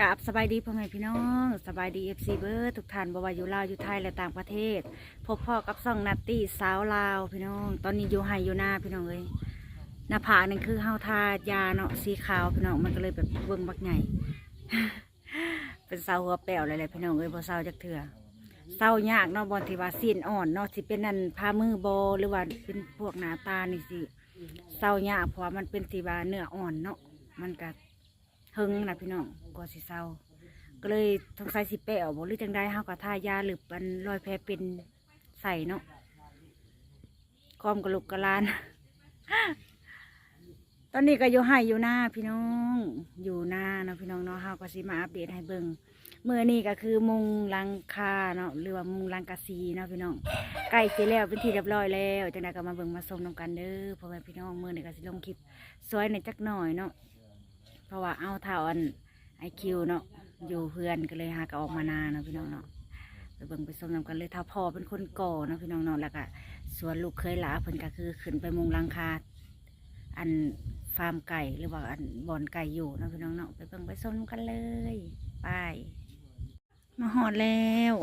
กับสบายดีพ่อแม่พี่น้องสบายดีเอฟซีเบอร์ทุกท่านบวาอยู่ลาวอยู่ไทยและต่างประเทศ พบพ่อกับซ่องนัตตี้สาวลาวพี่น้อง ตอนนี้อยู่ไฮอยู่หน้าพี่น้องเอ้ยหน้าผากนั่นคือเฮาทายาเนาะสีขาวพี่น้องมันก็เลยแบบเบิ่งบักใหญ่ เป็นเสาหัวแป้วเลยแหละพี่น้องเอ้ยบ่เศร้าจักเถื่อเศร้ายากเนาะบอลที่ว่าสิ้นอ่อนเนาะสิเป็นนั่นพามือโบหรือว่าเป็นพวกหน้าตานี่สิเศร้ายากเพราะมันเป็นทีว่าเนื้ออ่อนเนาะมันก็ หึงนะพี่น้องกลัวสิเศร้าก็เลยสงสัยสิเปะออกบ่หรือจังได้เฮาก็ทายาหรือปันรอยแผลเป็นใส่เนาะกอมกระลุกกระลาน ตอนนี้ก็อยู่ให้อยู่หน้าพี่น้อง อยู่หน้าเนาะพี่น้องเนาะเฮาก็สิมาอัปเดตให้เบิ่งเมื่อนี้ก็คือมุงลังคาเนาะหรือว่ามุงลังกะซีเนาะพี่น้องใกล้สิแล้วเป็นที่เรียบร้อยแล้วจังไดก็มาเบิ่งมาชมนํกันเด้อพ่อแม่พี่น้องเมื้อนี้ก็สิลงคลิปสวยในจักหน่อยเนาะ เพราะว่าเอาเท่าอันไอคิวเนาะอยู่เพื่อนก็เลยหาก็ออกมานาเนาะพี่น้องเนาะไปเบิ่งไปสมนำกันเลยถ้าพ่อเป็นคนก่อเนาะพี่น้องเนาะแล้วก็ส่วนลูกเคยหลาเพิ่นก็คือขึ้นไปมุงหลังคาอันฟาร์มไก่หรือว่าอันบ่อนไก่อยู่เนาะพี่น้องเนาะไปเบิ่งไปสมนำกันเลยไปมาหอดแล้ว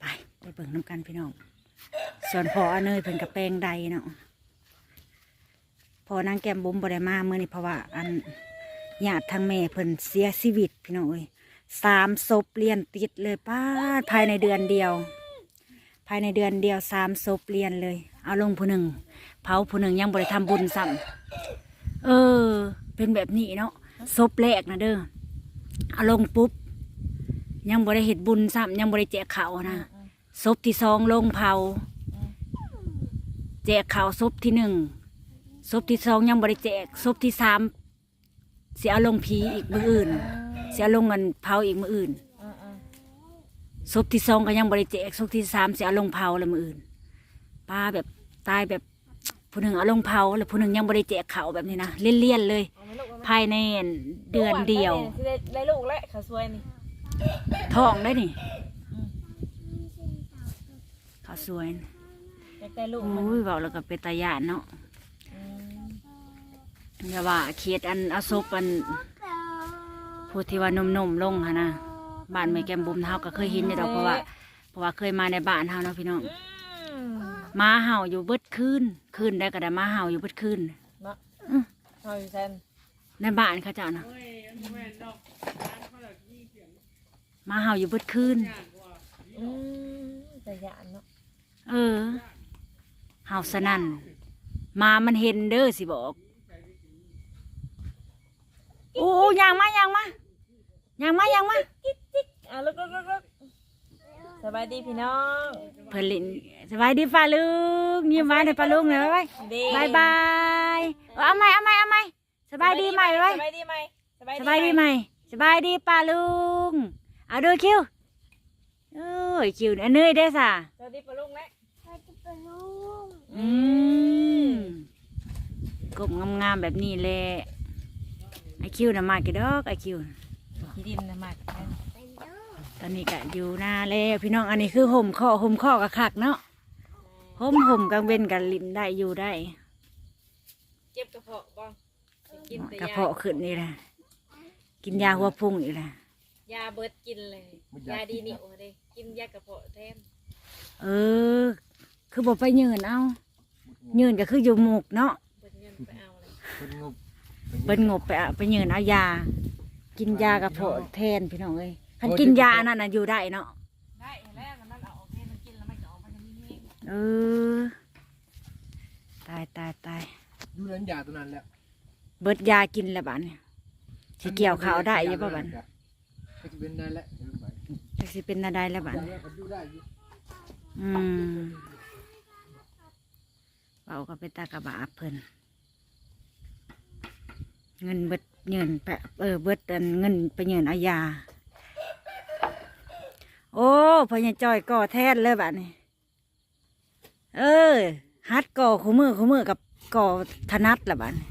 ไปไปเบิ่งน้ำกันพี่น้อง ส่วนพออันเนยเพิ่นกับแปลงใดเนาะ พอนางแก้มบุ๋มบริมาเมื่อนี้เพราะว่าอันญาติทางแม่เพิ่นเสียชีวิตพี่น้องเอ้ยสามศพเรียนติดเลยป้าดภายในเดือนเดียว ภายในเดือนเดียวสามศพเรียนเลย เอาลงผู้หนึ่งเผาผู้หนึ่งยังบริทำบุญซ้ำเออ เป็นแบบนี้เนาะศพแรกนะเด้อเอาลงปุ๊บ ยังบริเหตุบุญซ้ำยังบริแจกเขาวนะศพที่สองลงเผา แจกข่าวศพที่หนึ่ง ศพที่สองยังบริแจกศพที่สามเสียลงผีอีกมืออื่น เสียลงเงินเผาอีกมืออื่นศพที่สองก็ยังบริแจกศพที่สามเสียลงเผาเลยมืออื่นป้าแบบตายแบบผู้หนึ่งเอาลงเผาแล้วผู้หนึ่งยังบริแจกเขาแบบนี้นะเลี่ยนๆเลย ภายในเดือนเดียวได้ได้ลูกแล้วเขาสวยนี่ท้องได้นี่เขาสวยอยากได้ลูกมันโอ้ยบอกแล้วก็เป็นตาญาณเนาะอืม อย่าว่าเขียดอันเอาศพอันผู้ที่ว่านมๆลงค่ะนะบ้านไม่แก้มบุมเฮาก็เคยเห็นอยู่ดอกเพราะว่าเพราะว่าเคยมาในบ้านเฮาเนาะพี่น้องอืมหมาเห่าอยู่เบิดคืนคืนได้ก็ได้หมาเห่าอยู่เบิดคืนเนาะเอาอยู่แซนในบ้านเขาเจ้านะหมาเห่าอยู่เบิดคืนอืมแต่ยานเนาะเออเห่าสนั่นหมามันเห็นเด้อสิบอก โอ้ยางมายางมายางมายางมาอะลูกลูกลูกลูกสบายดีพี่น้องเพิ่นล่นสบายดีป้าลุงยิ้มหวานให้ป้าลุงหน่อยไว้ดีบายบายเอาใหม่เอาใหม่เอาใหม่สบายดีไหมไว้สบายดีไหมสบายดีไหมสบายดีป้าลุงเอาดูคิวโอ้ยคิวอันเนยได้สะสวัสดีปะลุงนะอืมกบงามๆแบบนี้แหละ ไอคิวน่ะมากกี่ดอกไอคิว ขี้ดินนะมากตอนนี้ก็อยู่หน้าแล้วพี่น้องอันนี้คือห่มข้อห่มข้อกับคักเนาะห่มห่มกลางเว้นกับลินได้อยู่ได้เจ็บกระเพาะบ้างกินแต่กระยาเพาะขึ้นนี่แหละกินยาหัวพุ่งอีกแหละยาเบิดกินเลย ยาดีนี่โอ้เลยกินยากระเพาะแทนเออ คือบอกไปยืนเอายืนก็คืออยู่หมุกเนาะเบิดเงินไปเอาเลยเป็นงบ เบิ้นงบไปเอาไปยืนเอายา กินยากระเพาะแทนพี่น้องเอ้ยคันกินยาอันนั่นน่ะอยู่ได้เนาะได้แล้วมันเอาออกให้มันกินแล้วมันจะออกมาจะมีเองเออตายตายตายดูนั้นยาตัวนั้นแหล้วเบิดยากินแล้วบัดเนี่ยสิเกี่ยวข้าวได้อยังป่ะบัดก็จะเป็นได้แล้วเดี๋ยวไปจักสิเป็นอะไรแล้วบัดยาแล้วก็ดูได้อยู่อืมเบาก็เป็นตากระบาเพิ่น เงินเบิดเงินไปเออเบิดอันเงินไปเงินเอายาโอ้พอยังจอยก่อแทนเลยบัดนี้เออฮัดก่อคู่มือคู่มือกับก่อถนัดละบัดนี้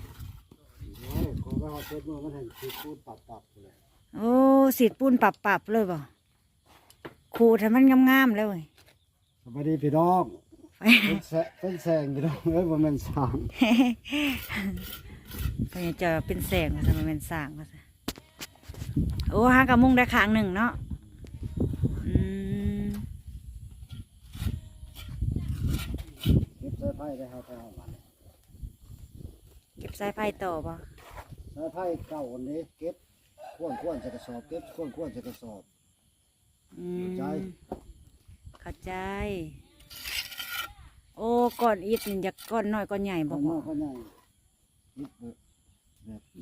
ขอว่าเจ็ดมือมันเห็นคือพูดปับปับเลยโอ้สีดปูนปรับปรับๆเลยบ่ขูดให้มันงามๆเลยเว้ยสวัสดีพี่น้องเป็นแสเป็นแสงพี่น้องเอ้ยบ่แม่นสาง พอยังจอยเป็นแสงว่าซะมันเป็นสร้างว่าซะโอ้ห้ากับมุงได้ขางหนึ่งเนาะอืมเก็บสายไผ่ได้เฮาไปเอามันเก็บสายไผ่ต่อป่ะสายไผ่เก่าอันนี้เก็บข้วนข้วนๆใส่กระสอบเก็บข้วนข้วนๆใส่กระสอบ อืมเข้าใจ เข้าใจ โอ้ก้อนอิฐนี่อยากก้อนน้อยก้อนใหญ่บ่ข้างนพออกข้างใน ยึดเบิด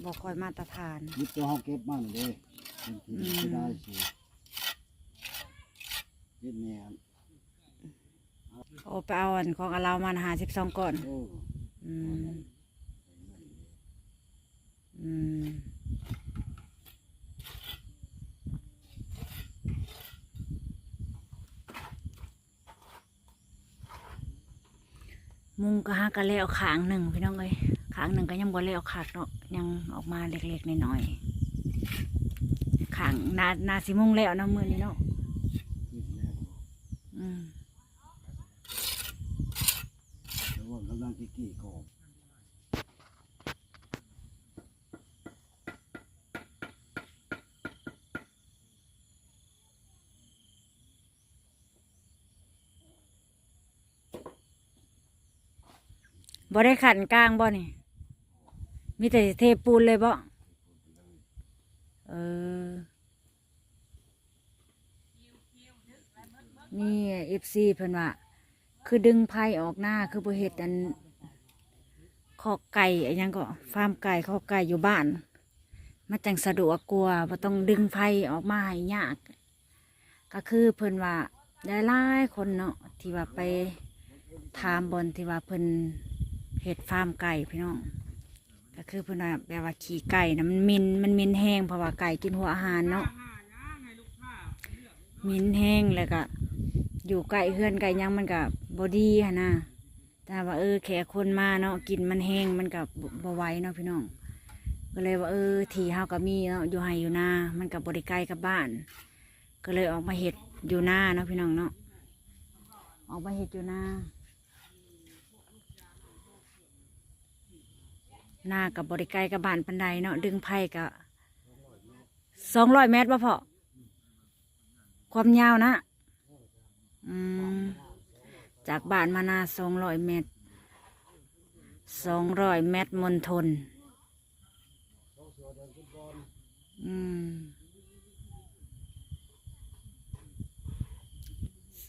บ่ค่อยมาตรฐาน ยึดตัวเฮาเก็บมันเด้เป็นที่อืมที่ได้สิยึดแนวโอ้ไปเอาอันของอาเรามาหาสิบสองก้อนโอ้อืมอืมมุงก็หากะแล้วขางหนึ่งพี่น้องเอ้ย ขางหนึ่งก็ยังบ่แล้วขากเนาะยังออกมาเล็กๆน้อยๆขางนานาสิมุงแล้วเนาะมือนี้เนาะยึดแล้วอืมแต่ว่ากำลังกี่กี่กอบบ่ได้ขันกลางบ่นี่ มีแต่เทปูนเลยบ่เออ นี่เอฟซีเพิ่นว่า คือดึงไผ่ออกหน้าคือบ่เฮ็ดอันขอกไก่อะหยังก็ฟาร์มไก่ขอกไก่อยู่บ้านมันจังสะดวกกว่าบ่ต้องดึงไผ่ออกมาให้ยาก ก็คือเพิ่นว่าได้หลายคนเนาะที่ว่าไปถามบนที่ว่าเพิ่นเฮ็ดฟาร์มไก่พี่น้อง ก็คือเพิ่นว่าแบบว่าขี่ไก่นะมันมินมันมินแห้งเพราะว่าไก่กินหัวอาหารเนาะมินแห้งแล้วก็ อยู่ไก่เฮือนไก่ยังมันกับบอดี้ฮะนะแต่ว่าเออแขกคนมาเนาะกินมันแห้งมันกับบไหวเนาะพี่น้องก็เลยว่าเออที่เฮาก็มีเนาะอยู่ไห้อยู่นามันกับบริไกลกับบ้าน ก็เลยออกมาเห็ดอยู่หน้าเนาะพี่น้องเนาะออกมาเห็ดอยู่หน้า หน้ากับบริไกลกับบ้านปันไดเนาะดึงไผ่กับสองร้อยเมตรป่ะพอความยาวนะอืมจากบ้านมานาสองร้อยเมตรสองร้อยเมตรมณฑลอืม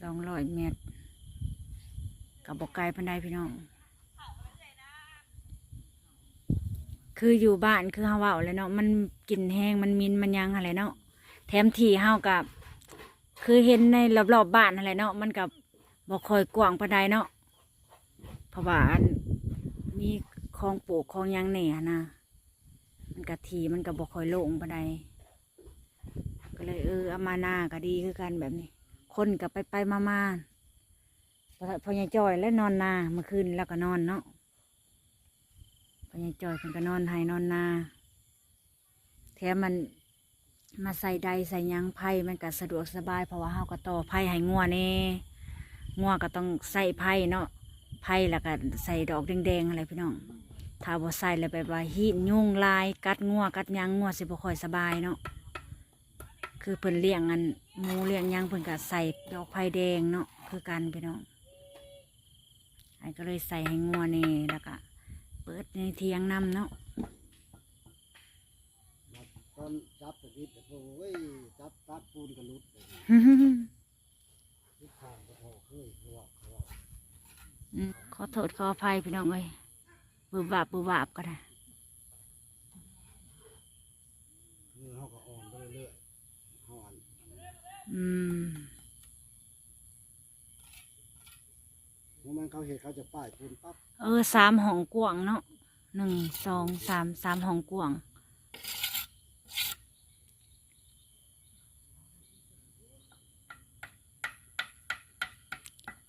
สองร้อยเมตรกับบกไกลพันไดพี่น้อง คืออยู่บ้านคือเฮาเว้าเลยเนาะมันกลิ่นแห้งมันมินมันยังอะไรเนาะแถมที่เฮากับ คือเห็นในรอบๆบบ้านอะไรเนาะมันกับบ่คอยกว้างปานใดเนาะเพราะว่าอันมีคลองปลูกคลองยังแหน่นะมันกะทีมันกับบ่คอยโล่งปานใดก็เลยเออเอามาหน้าก็ดีคือกันแบบนี้ คนกับไปไปมามาพอพอยังจอยและนอนนาเมื่อคืนแล้วก็นอนเนาะ พอยังจอยเพิ่นก็นอนให้นอนนา แถมมันมาใส่ใดใส่หยังไผ่มันก็สะดวกสบายเพราะว่าเฮาก็ต่อไผ่ให้งัวแน่งัวก็ต้องใส่ไผ่เนาะไผ่แล้วก็ใส่ดอกแดงๆอะไรพี่น้องถ้าบ่ใส่แล้วแบบว่าหีดยุ่งลายกัดงัวกัดหยังงัวสิบ่ค่อยสบายเนาะคือเพิ่นเลี้ยงอันหมูเลี้ยงหยังเพิ่นก็ใส่ดอกไผ่แดงเนาะคือกันพี่น้องไอ้ก็เลยใส่ให้งัวแน่แล้วก็ เปิดในเทียงน้ำเนาะตอนจับตะกี้โอ้ยจับตัดปูนกระลุดเลยทิศทางก็พอเคยเพราะว่าเพราะว่าอืมขอโทษขออภัยพี่น้องเอ้ยบืบวาบบืบวาบก็ได้คือเขาก็อ่อนไปเรื่อยๆอ่อนอืม เมื่อมันเขาเห็นเขาจะป้ายปูนปั๊บเออสามห้องกวางเนาะหนึ่งสองสามสามห้องกวาง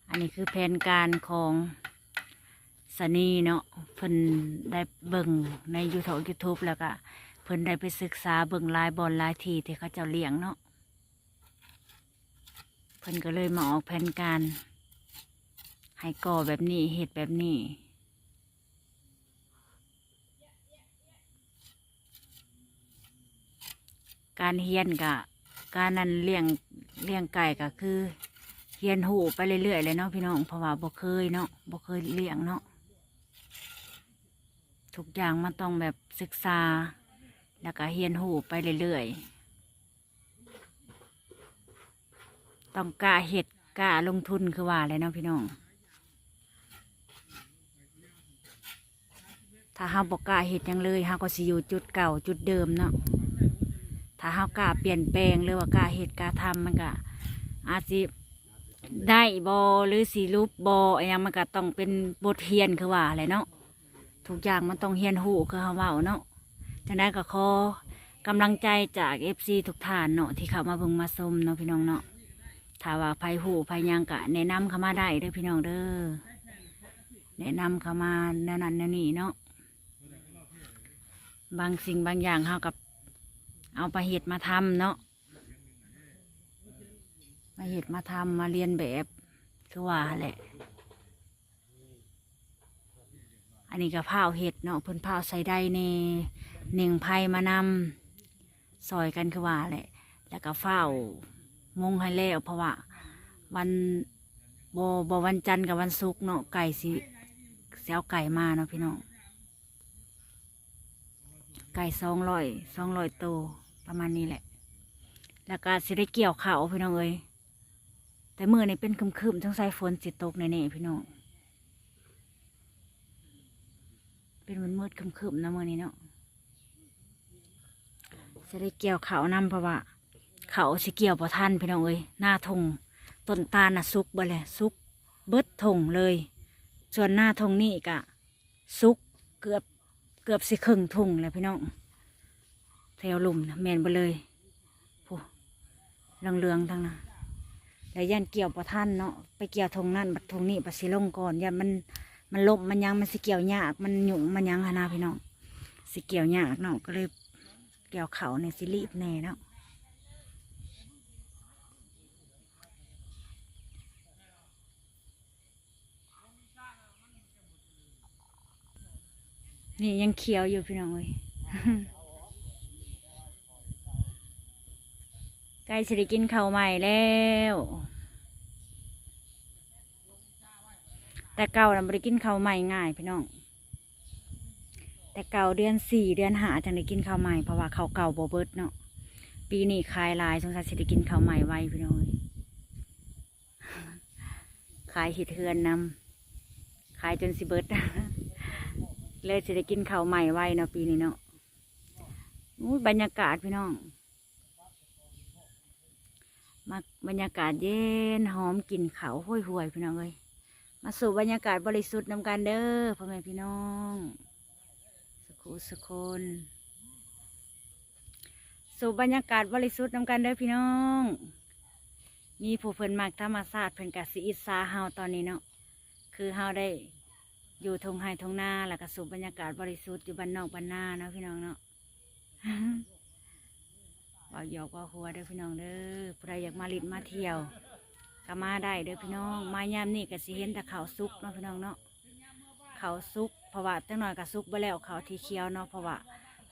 อันนี้คือแผนการของสนีเนาะเพิ่นได้เบิ่งในยูทูบยูทูบแล้วก็เพิ่นได้ไปศึกษาเบิ่งลายบอลลายทีที่เขาเจ้าเลี้ยงเนาะเพิ่นก็เลยมาออกแผนการ ให้ก่อแบบนี้เห็ดแบบนี้ การเฮียนกะ การนั้นเลี้ยงเลี้ยงไก่ก็คือเฮียนหูไปเรื่อยๆเลยเนาะพี่น้องเพราะว่าบ่เคยเนาะบ่เคยเลี้ยงเนาะทุกอย่างมันต้องแบบศึกษา แล้วก็เฮียนหูไปเรื่อยๆ ต้องกล้าเห็ดกล้าลงทุนคือว่าเลยเนาะพี่น้อง ถ้าเฮาบอกกล้าเห็ดหยังเลยเฮาก็สิอยู่จุดเก่าจุดเดิมเนาะถ้าเฮากล้าเปลี่ยนแปลงหรือว่ากล้าเห็ดกล้าทำมันก็อาจสิได้บอหรือสีรูปบออะไรยังมันก็ต้องเป็นบทเรียนคือว่าอะไรเนาะทุกอย่างมันต้องเรียนหูคือเฮาเว้าเนาะจังได้ก็ขอกำลังใจจากเอฟซีทุกท่านเนาะที่เข้ามาเบิ่งมาชมเนาะพี่น้องเนาะถ้าว่าภัยหูภัยหยังกะแนะนำเข้ามาได้เด้อพี่น้องเด้อแนะนำเข้ามาแนวนั้นแนวนี้เนาะ บางสิ่งบางอย่างเฮากับ เอาไปเห็ดมาทำเนาะมาเห็ดมาทำมาเรียนแบบคือว่าแหละ อันนี้ก็ผ้าเห็ดเนาะเพิ่นผ้าใส่ได้ในหนึ่งไผ่มานำซอยกันคือว่าแหละ แล้วก็เฝ้ามงให้แล้วเพราะว่าวันบบวันจันทร์กับวันศุกร์เนาะไก่สิเสียเอาไก่มาเนาะพี่น้อง ไก่สองร้อยสองร้อยตัวประมาณนี้แหละ แล้วก็สิได้เกี่ยวเขาวพี่น้องเอ้ยแต่มือนี่เป็นคึมๆทั้งสายฝนสิตกแน่ๆพี่น้อง เป็นมืดมืดๆคึมๆนะมือนี้เนาะจะได้เกี่ยวเขาวนำเพราะว่าเขาสิเกี่ยวพอทันพี่น้องเอ้ยหน้าทงต้นตาลน่ะสุกบ่เลยสุกเบิดทงเลย ส่วนหน้าทงนี่กะสุกเกือบ เกือบสิครึ่งทุ่งเลยพี่น้องแถวหลุมนะแมนไปเลยผู้เรืองๆทั้งนั้นแล้วยันเกี่ยวประท่านเนาะไปเกี่ยวทงนั่นบัดทงนี้บัดสิลงก่อนยันมันมันลบมันยังมันสิเกี่ยวยาก มันหยุ่งมันยังหนนาพี่น้องสิเกี่ยวยากเนาะก็เลยเกี่ยวเขาในสิรีบแน่เนาะ นี่ยังเขียวอยู่พี่น้องเอ้ยใกล้สิได้กินข้าวใหม่แล้ว แต่เก่าน่ะไม่ได้กินข้าวใหม่ง่ายพี่น้อง แต่เก่าเดือนสี่เดือนหาจังได้กินข้าวใหม่เพราะว่าข้าวเก่าบ่เบิดเนาะ ปีนี้คลายลายสงสัยสิได้กินข้าวใหม่ไวพี่น้องขายหิดเทือนนำขายจนสิเบิด เลยสิได้กินข้าวใหม่ไว้เนาะปีนี้เนาะอู้บรรยากาศพี่น้องมาบรรยากาศเย็นหอมกลิ่นเขาห้วยห่วยพี่น้องเลยมาสู่บรรยากาศบริสุทธิ์นำกันเด้อพ่อแม่พี่น้องสุขุสุคนสู่บรรยากาศบริสุทธิ์นำกันเด้อพี่น้อง มีผู้เพิ่นมากธรรมศาสตร์เพิ่นกสิอิสาเฮาตอนนี้เนาะคือเฮาได้ อยู่ทงไฮทงหน้าแล้วก็สู่บรรยากาศบริสุทธิ์อยู่บ้านนอกบ้านหน้าเนาะพี่น้องเนาะว่าหยอกว่าหัวเด้อพี่น้องเด้อผู้ใดอยากมาลิดมาเที่ยวก็มาได้เด้อพี่น้อง มายามนี่ก็สิเห็นแต่เขาซุกเนาะพี่น้องเนาะเขาซุกเพราะว่าจังหน่อยก็ซุกไปแล้วเขาที่เคี้ยวเนาะเพราะว่า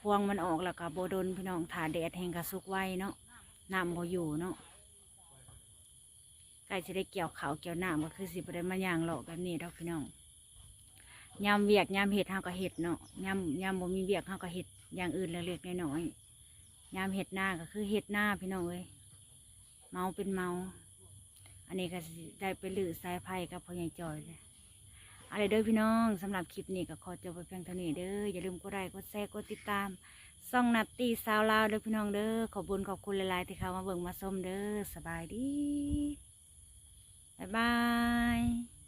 พวงมันออกแล้วก็โบโดนพี่น้องถ่าแดดแห้งก็ซุกไว้เนาะน้ำบ่อยู่เนาะใกล้จะได้เกี่ยวเขาเกี่ยวน้ำก็คือสิบได้มาย่างเลาะแบบนี้เด้อพี่น้อง ยามเวียกยามเห็ดเฮาก็เห็ดเนาะยามยามบ่มีเวียกเฮาก็เห็ดอย่างอื่นเล็กๆน้อยๆยามเห็ดหน้าก็คือเห็ดหน้าพี่น้องเอ้ยเมาเป็นเมา อันนี้ก็ได้ไปลือสายไผ่กับพ่อใหญ่จอยเลยอะไรเด้อพี่น้องสำหรับคลิปนี้ก็ขอจบไปเพียงเท่านี้เด้ออย่าลืมกดไลค์กดแชร์กดติดตามซ่องนัตตี้สาวลาวเด้อพี่น้องเด้อขอบคุญขอบคุณหลายๆที่เข้ามาเบิ่งมาชมเด้อสบายดีบ๊ายบาย